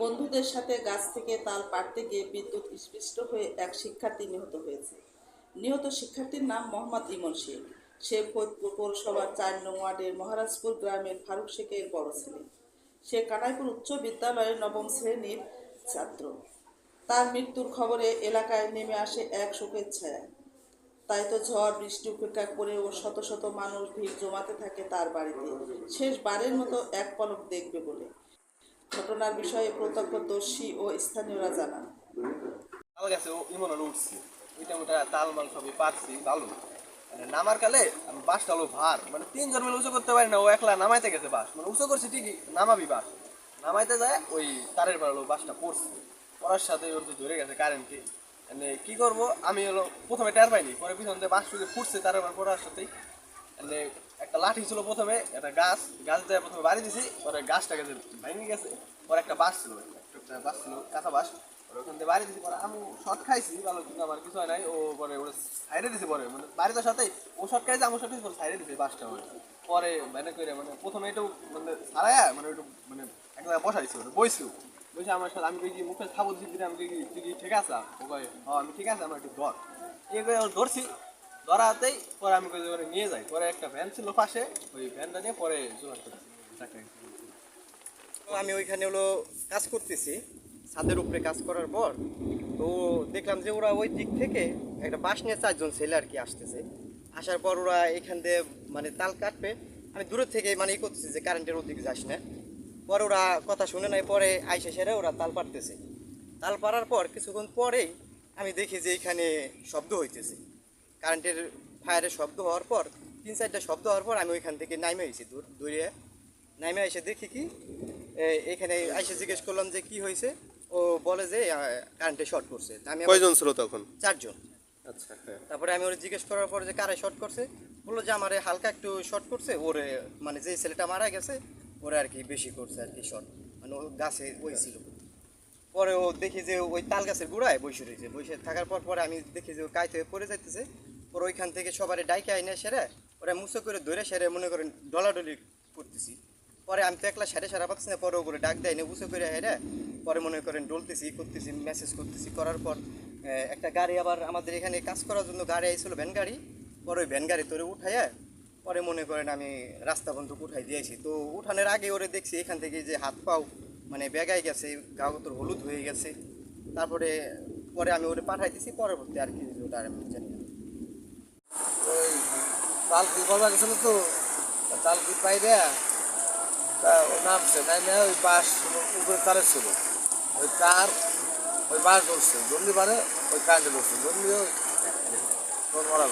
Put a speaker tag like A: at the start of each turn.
A: বন্ধুদের সাথে গাছ থেকে তাল পাড়তে গিয়ে বিদ্যুৎ স্পৃষ্ট হয়ে এক শিক্ষার্থী নিহত হয়েছে। নিহত শিক্ষার্থীর নাম মোহাম্মদ ইমন শেখ। সে ফরিদপুর পৌরসভার চার নং ওয়ার্ডের মহারাজপুর গ্রামের ফারুক শেখের বড় ছেলে। সে কানাইপুর উচ্চ বিদ্যালয়ের নবম শ্রেণির ছাত্র। তার মৃত্যুর খবরে এলাকায় নেমে আসে এক শোকের ছায়া। তাই তো ঝড়, বৃষ্টি উপেক্ষা করেও শত শত মানুষ ভিড় জমাতে থাকে তার বাড়িতে। শেষবারের মতো এক পলক দেখবে বলে। ঘটনার বিষয়ে প্রত্যক্ষদর্শী ও স্থানীয়রা জানান।
B: আমার কাছে ইমন উঠছি ওটা তাল মাল সবই পারছি, ভালো। মানে নামার কালে আমি বাসটা হলো ভার। মানে তিনজন মিলে উঁচু করতে পারি না, ও একলা নামাইতে গেছে বাস। মানে উঁচু করছি ঠিকই, নামাবি বাস। নামাইতে যায় ওই তারের বার বাসটা পড়ছে। পড়ার সাথে ওর ধরে গেছে কারেন্টে মানে কি করব? আমি হলো প্রথমে টের পাইনি, পরে পিছন বাস ফুটছে তারের বার পড়ার সাথেই। মানে একটা লাঠি ছিল প্রথমে, একটা গাছ গাছ দিয়ে প্রথমে বাড়ি দিছি, পরে গাছটা গেছে ভেঙে গেছে, পরে একটা বাস ছিল, একটা বাস ছিল, কাঁচা বাস ওখান থেকে বাড়ি দিছি, পরে আমি শর্ট খাইছি, ভালো কিন্তু আমার কিছু হয় নাই, ও পরে ওটা সাইডে দিছি পরে মানে বাড়িতে সাথেই, ও শর্ট খাইছে আমার শর্ট খাইছি সাইডে দিছি বাসটা মানে পরে মানে করে মানে প্রথমে একটু মানে সারায়া মানে একটু মানে এক জায়গায় বসাইছি ওটা বইছিও বসে আমার সাথে, আমি কি, মুখে খাব দিচ্ছি আমি কি, তুই কি ঠিক আছে? ও হ্যাঁ আমি ঠিক আছে, আমার একটু ধর। এই করে ধরছি ধরাতেই পরে আমি কই ওরে, নিয়ে যাই। পরে একটা ভ্যান ছিল পাশে, ওই ভ্যানটা নিয়ে পরে জোগাড় চাকরি
C: তো আমি ওইখানে হলো কাজ করতেছি, ছাদের উপরে কাজ করার পর, তো দেখলাম যে ওরা ওই দিক থেকে একটা বাস নিয়ে চারজন ছেলে আর কি আসতেছে। আসার পর ওরা এখান দিয়ে মানে তাল কাটবে। আমি দূরের থেকে মানে ই করতেছি যে কারেন্টের ওদিকে যাস না। পরে ওরা কথা শুনে নাই, পরে আইসে সেরে ওরা তাল পাড়তেছে। তাল পাড়ার পর কিছুক্ষণ পরেই আমি দেখি যে এখানে শব্দ হইতেছে। কারেন্টের ফায়ারের শব্দ হওয়ার পর তিন চারটা শব্দ হওয়ার পর আমি ওইখান থেকে নাইমে এসেছি দূর দূরে। নাইমে এসে দেখি কি এখানে এসে জিজ্ঞেস করলাম যে কি হয়েছে ও বলে যে কারেন্টে শর্ট করছে। আমি
D: কয়জন ছিল তখন?
C: চারজন।
D: আচ্ছা হ্যাঁ।
C: তারপরে আমি ওরা জিজ্ঞেস করার পর যে কারে শর্ট করছে? বলল যে আমারে হালকা একটু শর্ট করছে। ওরে মানে যে ছেলেটা মারা গেছে ওরা আর কি বেশি করছে আর কি শর্ট। মানে ও গাছে ওই ছিল। পরে ও দেখি যে ওই তাল গাছের গোড়ায় বসে রয়েছে। বসে থাকার পর পরে আমি দেখি যে ও কাইতে পড়ে যাইতেছে। পরে ওইখান থেকে সবারে ডাইকে আইনে সেরে ওরা মুসো করে ধরে সেরে মনে করেন ডলাডলি করতেছি। পরে আমি তো একলা সেরে সারা পাচ্ছি না, পরে ওগুলো ডাক দেয় না করে হেরে পরে মনে করেন ডলতেছি করতেছি মেসেজ করতেছি, করার পর একটা গাড়ি আবার আমাদের এখানে কাজ করার জন্য গাড়ি আইছিল ভ্যান গাড়ি। পরে ওই ভ্যান গাড়ি তোরে উঠাইয়া পরে মনে করেন আমি রাস্তা বন্ধ উঠাই দিয়েছি। তো উঠানোর আগে ওরে দেখছি এখান থেকে যে হাত পাও মানে বেগাই গেছে গা তোর হলুদ হয়ে গেছে। তারপরে, পরে আমি ওরে পাঠাই পরবর্তী আর কি ওটা আমি জানি না।
E: তালকি করবা গেছিল তো? তাল কি পাই দেয়া তা ও নামছে নামে ওই বাস উপরে তারে ছিল। ওই তার ওই বাস ধরছে। ধরলি পারে ওই কাজে ধরছে। ধরলি ওই মারা